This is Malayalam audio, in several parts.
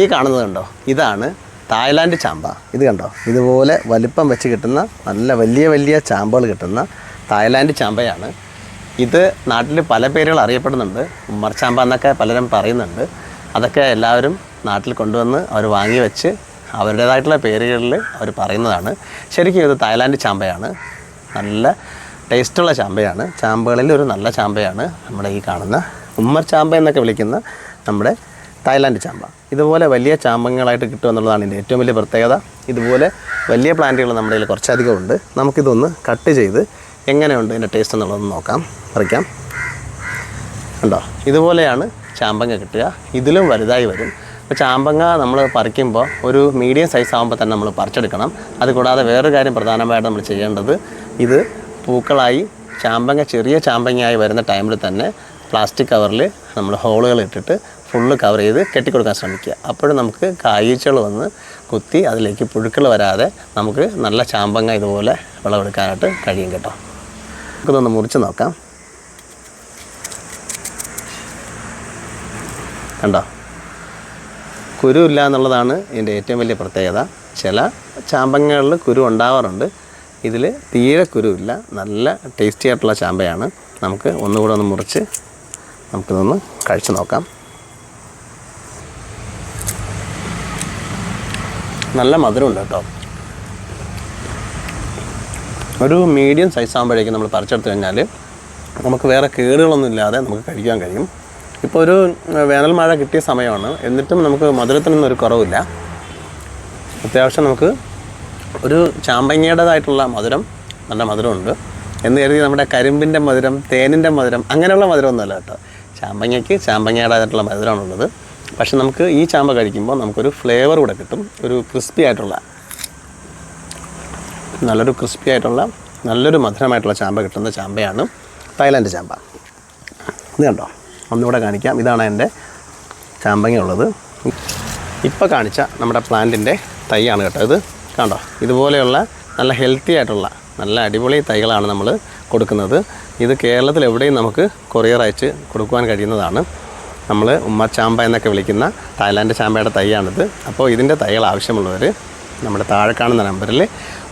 ഈ കാണുന്നത് കണ്ടോ? ഇതാണ് തായ്ലാൻഡ് ചാമ്പ. ഇത് കണ്ടോ? ഇതുപോലെ വലിപ്പം വെച്ച് കിട്ടുന്ന നല്ല വലിയ വലിയ ചാമ്പകൾ കിട്ടുന്ന തായ്ലാൻഡ് ചാമ്പയാണ്. ഇത് നാട്ടിൽ പല പേരുകൾ അറിയപ്പെടുന്നുണ്ട്. ഉമ്മർ ചാമ്പ എന്നൊക്കെ പലരും പറയുന്നുണ്ട്. അതൊക്കെ എല്ലാവരും നാട്ടിൽ കൊണ്ടുവന്ന് അവർ വാങ്ങി വെച്ച് അവരുടേതായിട്ടുള്ള പേരുകളിൽ അവർ പറയുന്നതാണ്. ശരിക്കും ഇത് തായ്ലാൻഡ് ചാമ്പയാണ്. നല്ല ടേസ്റ്റുള്ള ചാമ്പയാണ്. ചാമ്പകളിൽ ഒരു നല്ല ചാമ്പയാണ് നമ്മുടെ ഈ കാണുന്ന ഉമ്മർ ചാമ്പ എന്നൊക്കെ വിളിക്കുന്ന നമ്മുടെ തായ്ലാൻഡ് ചാമ്പ. ഇതുപോലെ വലിയ ചാമ്പങ്ങളായിട്ട് കിട്ടുക എന്നുള്ളതാണ് ഇതിന്റെ ഏറ്റവും വലിയ പ്രത്യേകത. ഇതുപോലെ വലിയ പ്ലാന്റുകൾ നമ്മുടെ കയ്യിൽ കുറച്ചധികം ഉണ്ട്. നമുക്കിതൊന്ന് കട്ട് ചെയ്ത് എങ്ങനെയുണ്ട് ഇതിന്റെ ടേസ്റ്റ് എന്നുള്ളതൊന്ന് നോക്കാം പറിക്കാം. കണ്ടോ? ഇതുപോലെയാണ് ചാമ്പങ്ങ കിട്ടുക. ഇതിലും വലുതായി വരും. അപ്പോൾ ചാമ്പങ്ങ നമ്മൾ പറിക്കുമ്പോൾ ഒരു മീഡിയം സൈസ് ആകുമ്പോൾ തന്നെ നമ്മൾ പറിച്ചെടുക്കണം. അതുകൂടാതെ വേറൊരു കാര്യം പ്രധാനമായിട്ട് നമ്മൾ ചെയ്യേണ്ടത് ഇത് പൂക്കളായി ചാമ്പങ്ങ ചെറിയ ചാമ്പങ്ങയായി വരുന്ന ടൈമിൽ തന്നെ പ്ലാസ്റ്റിക് കവറിൽ നമ്മൾ ഹോളുകൾ ഇട്ടിട്ട് ഫുള്ള് കവർ ചെയ്ത് കെട്ടിക്കൊടുക്കാൻ ശ്രമിക്കുക. അപ്പോഴും നമുക്ക് കായ്ച്ചകൾ വന്ന് കുത്തി അതിലേക്ക് പുഴുക്കൾ വരാതെ നമുക്ക് നല്ല ചാമ്പങ്ങ ഇതുപോലെ വിളവെടുക്കാനായിട്ട് കഴിയും കേട്ടോ. നമുക്കിതൊന്ന് മുറിച്ച് നോക്കാം. കണ്ടോ? കുരു ഇല്ല എന്നുള്ളതാണ് ഇതിന്റെ ഏറ്റവും വലിയ പ്രത്യേകത. ചില ചാമ്പങ്ങകളിൽ കുരു ഉണ്ടാവാറുണ്ട്. ഇതിൽ തീരെ കുരുവില്ല നല്ല ടേസ്റ്റി ആയിട്ടുള്ള ചാമ്പയാണ്. നമുക്ക് ഒന്നുകൂടെ ഒന്ന് മുറിച്ച് നമുക്കിതൊന്ന് കഴിച്ചു നോക്കാം. നല്ല മധുരമുണ്ട് കേട്ടോ. ഒരു മീഡിയം സൈസ് ആകുമ്പോഴേക്കും നമ്മൾ പറിച്ചെടുത്ത് കഴിഞ്ഞാൽ നമുക്ക് വേറെ കേടുകളൊന്നും ഇല്ലാതെ നമുക്ക് കഴിക്കാൻ കഴിയും. ഇപ്പോൾ ഒരു വേനൽ മഴ കിട്ടിയ സമയമാണ്. എന്നിട്ടും നമുക്ക് മധുരത്തിനൊന്നും ഒരു കുറവില്ല. അത്യാവശ്യം നമുക്ക് ഒരു ചാമ്പങ്ങയുടേതായിട്ടുള്ള മധുരം നല്ല മധുരമുണ്ട്. എന്ന് കരുതി നമ്മുടെ കരിമ്പിന്റെ മധുരം തേനിന്റെ മധുരം അങ്ങനെയുള്ള മധുരമൊന്നുമല്ല കേട്ടോ. ചാമ്പങ്ങയ്ക്ക് ചാമ്പങ്ങയുടേതായിട്ടുള്ള മധുരമാണുള്ളത്. പക്ഷെ നമുക്ക് ഈ ചാമ്പ കഴിക്കുമ്പോൾ നമുക്കൊരു ഫ്ലേവർ കൂടെ കിട്ടും. ഒരു ക്രിസ്പി ആയിട്ടുള്ള നല്ലൊരു ക്രിസ്പി ആയിട്ടുള്ള നല്ലൊരു മധുരമായിട്ടുള്ള ചാമ്പ കിട്ടുന്ന ചാമ്പയാണ് തായ്ലാൻഡ് ചാമ്പ. ഇത് കണ്ടോ? ഒന്നുകൂടെ കാണിക്കാം. ഇതാണ് എന്റെ ചാമ്പങ്ങ ഉള്ളത് ഇപ്പോൾ കാണിച്ച നമ്മുടെ പ്ലാന്റിന്റെ തൈയാണ് കേട്ടോ ഇത്. കണ്ടോ? ഇതുപോലെയുള്ള നല്ല ഹെൽത്തി ആയിട്ടുള്ള നല്ല അടിപൊളി തൈകളാണ് നമ്മൾ കൊടുക്കുന്നത്. ഇത് കേരളത്തിൽ എവിടെയും നമുക്ക് കൊറിയർ അയച്ച് കൊടുക്കുവാൻ കഴിയുന്നതാണ്. നമ്മൾ ഉമ്മച്ചാമ്പ എന്നൊക്കെ വിളിക്കുന്ന തായ്ലാൻഡ് ചാമ്പയുടെ തൈയാണിത്. അപ്പോൾ ഇതിന്റെ തൈകൾ ആവശ്യമുള്ളവർ നമ്മുടെ താഴെ കാണുന്ന നമ്പറിൽ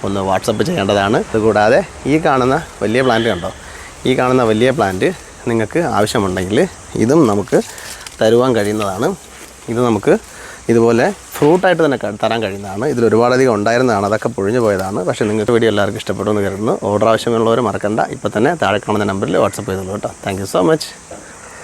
ഒന്ന് വാട്സപ്പ് ചെയ്യേണ്ടതാണ്. അതുകൂടാതെ ഈ കാണുന്ന വലിയ പ്ലാന്റ് കണ്ടോ? ഈ കാണുന്ന വലിയ പ്ലാന്റ് നിങ്ങൾക്ക് ആവശ്യമുണ്ടെങ്കിൽ ഇതും നമുക്ക് തരുവാൻ കഴിയുന്നതാണ്. ഇത് നമുക്ക് ഇതുപോലെ ഫ്രൂട്ടായിട്ട് തന്നെ തരാൻ കഴിയുന്നതാണ്. ഇതിൽ ഒരുപാടധികം ഉണ്ടായിരുന്നതാണ്. അതൊക്കെ പൊഴിഞ്ഞു പോയതാണ്. പക്ഷേ നിങ്ങൾക്ക് വീഡിയോ എല്ലാവർക്കും ഇഷ്ടപ്പെടുമെന്ന് കരുതുന്നു. ഓർഡർ ആവശ്യമുള്ളവർ മറക്കണ്ട. ഇപ്പോൾ തന്നെ താഴെ കാണുന്ന നമ്പറിൽ വാട്സപ്പ് ചെയ്തോളൂ കേട്ടോ. Thank so much